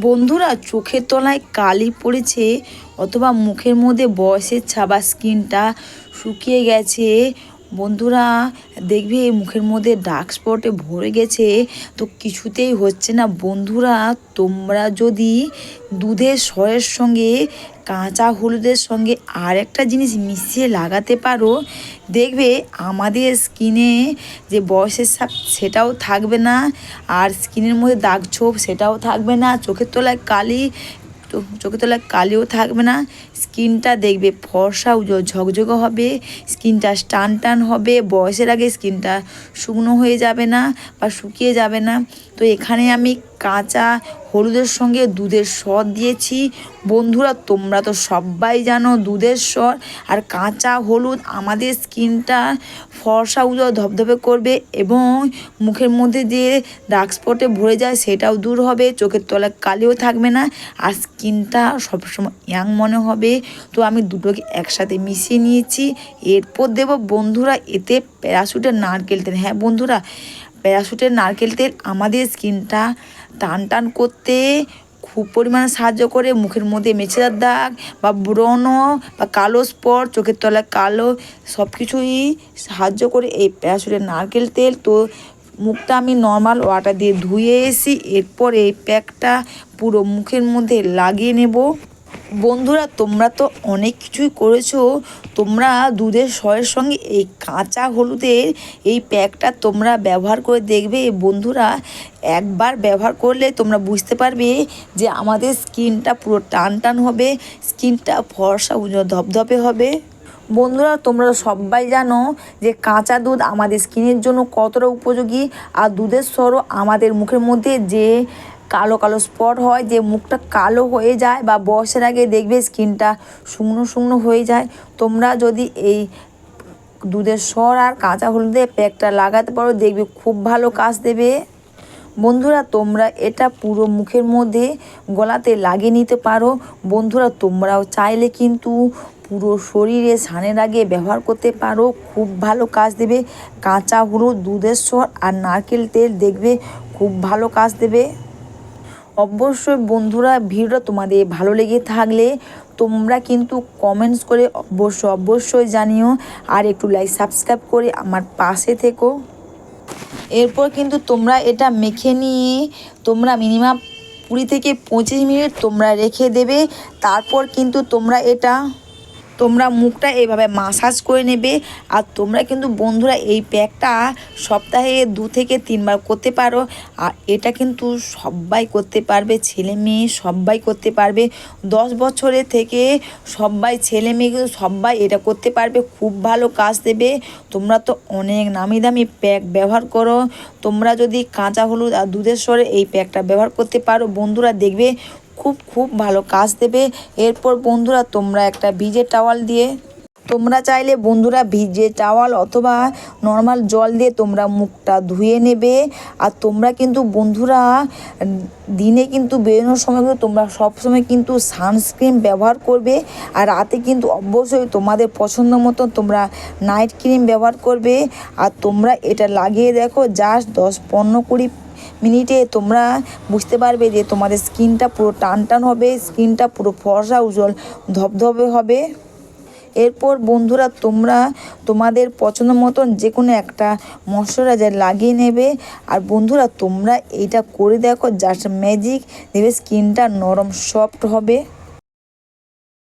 বন্ধুরা চোখের তলায় কালি পড়েছে অথবা মুখের মধ্যে বয়সের ছাবা স্কিনটা শুকিয়ে গেছে। বন্ধুরা, দেখবে মুখের মধ্যে ডার্ক স্পটে ভরে গেছে। তো কিছুতেই হচ্ছে না। বন্ধুরা, তোমরা যদি দুধের সরের সঙ্গে, কাঁচা হলুদের সঙ্গে আর একটা জিনিস মিশিয়ে লাগাতে পারো, দেখবে আমাদের স্কিনে যে বয়সের সাপ সেটাও থাকবে না, আর স্কিনের মধ্যে দাগ ছোপ সেটাও থাকবে না। চোখের তলায় কালি তো চোখে তলায় কালিও থাকবে না, স্কিনটা দেখবে, ফর্সা ঝকঝকে হবে, স্কিনটা টান টান হবে, বয়সের আগে স্কিনটা শুকনো হয়ে যাবে না বা শুকিয়ে যাবে না। তো এখানে আমি কাঁচা হলুদের সঙ্গে দুধের স্বর দিয়েছি। বন্ধুরা, তোমরা তো সবাই জানো দুধের স্বর। আর কাঁচা হলুদ আমাদের স্কিনটা ফর্সা, উজ্জ্বল ধবধবে করবে এবং মুখের মধ্যে যে ডার্ক স্পটে ভরে যায় সেটাও দূর হবে। চোখের তলায় কালিও থাকবে না আর স্কিনটা সবসময় ইয়াং মনে হবে। তো আমি দুটোকে একসাথে মিশিয়ে নিয়েছি। এরপর দেব বন্ধুরা, এতে প্যারাশুটের নারকেল তেল। হ্যাঁ বন্ধুরা প্যারাশুটের নারকেল তেল আমাদের স্কিনটা টান টান করতে খুব পরিমাণে সাহায্য করে। মুখের মধ্যে মেছেদার দাগ বা ব্রণ বা কালো স্পট, চোখের তলায় কালো সব কিছুই সাহায্য করে এই প্যারাশুটের নারকেল তেল। তো মুখটা আমি নর্মাল ওয়াটার দিয়ে ধুয়ে এসি এরপর এই প্যাকটা পুরো মুখের মধ্যে লাগিয়ে নেব। বন্ধুরা, তোমরা তো অনেক কিছুই করেছ। তোমরা দুধের সয়ের সঙ্গে এই কাঁচা হলুদের এই প্যাকটা তোমরা ব্যবহার করে দেখবে। বন্ধুরা, একবার ব্যবহার করলে তোমরা বুঝতে পারবে যে আমাদের স্কিনটা পুরো টান টান হবে, স্কিনটা ফর্সা উজ্জ্বল ধপধপে হবে। বন্ধুরা, তোমরা সবাই জানো যে কাঁচা দুধ আমাদের স্কিনের জন্য কতটা উপযোগী, আর দুধের স্বরও আমাদের মুখের মধ্যে যে কালো কালো স্পট হয়, যে মুখটা কালো হয়ে যায় বা বয়সের আগে দেখবে স্কিনটা শুকনো শুকনো হয়ে যায়। তোমরা যদি এই দুধের স্বর আর কাঁচা হলুদের প্যাকটা লাগাতে পারো, দেখবে খুব ভালো কাজ দেবে। বন্ধুরা, তোমরা এটা পুরো মুখের মধ্যে গলাতে লাগিয়ে নিতে পারো। বন্ধুরা, তোমরাও চাইলে কিন্তু পুরো শরীরে স্নানের আগে ব্যবহার করতে পারো। খুব ভালো কাজ দেবে। কাঁচা হলুদ, দুধের স্বর আর নারকেল তেল দেখবে খুব ভালো কাজ দেবে। অবশ্যই বন্ধুরা ভিডিওটা তোমাদের ভালো লেগে থাকলে তোমরা কিন্তু কমেন্টস করে অবশ্য অবশ্যই জানিও। আর একটু লাইক সাবস্ক্রাইব করে আমার পাশে থেকো। এরপর কিন্তু তোমরা এটা মেখে নিয়ে তোমরা মিনিমাম কুড়ি থেকে পঁচিশ মিনিট তোমরা রেখে দেবে। তারপর কিন্তু তোমরা এটা তোমরা মুখটা এইভাবে মাসাজ করে নেবে আর তোমরা কিন্তু বন্ধুরা এই প্যাকটা সপ্তাহে দু থেকে তিনবার করতে পারো। আর এটা কিন্তু সবাই করতে পারবে, ছেলে মেয়ে সবাই করতে পারবে। দশ বছরের থেকে সবাই ছেলে মেয়ে কিন্তু সবাই এটা করতে পারবে, খুব ভালো কাজ দেবে। তোমরা তো অনেক নামি দামি প্যাক ব্যবহার করো। তোমরা যদি কাঁচা হলুদ আর দুধের স্বরে এই প্যাকটা ব্যবহার করতে পারো, বন্ধুরা দেখবে খুব খুব ভালো কাজ দেবে। এরপর বন্ধুরা, তোমরা একটা ভিজে টাওয়াল দিয়ে, তোমরা চাইলে বন্ধুরা ভিজে টাওয়াল অথবা নর্মাল জল দিয়ে তোমরা মুখটা ধুয়ে নেবে। আর তোমরা কিন্তু বন্ধুরা, দিনে কিন্তু বেরোনোর সময় কিন্তু তোমরা সবসময় কিন্তু সানস্ক্রিন ব্যবহার করবে। আর রাতে কিন্তু অবশ্যই তোমাদের পছন্দ মতো তোমরা নাইট ক্রিম ব্যবহার করবে। আর তোমরা এটা লাগিয়ে দেখো, জাস্ট দশ পনেরো কুড়ি মিনিটে তোমরা বুঝতে পারবে যে তোমাদের স্কিনটা পুরো টান টান হবে, স্কিনটা পুরো ফর্সা, উজ্জ্বল, ধবধবে হবে। এরপর বন্ধুরা, তোমরা তোমাদের পছন্দ মতন যে কোনো একটা ময়শ্চারাইজার লাগিয়ে নেবে। আর বন্ধুরা, তোমরা এইটা করে দেখো জাস্ট ম্যাজিক দেবে স্কিনটা নরম সফট হবে।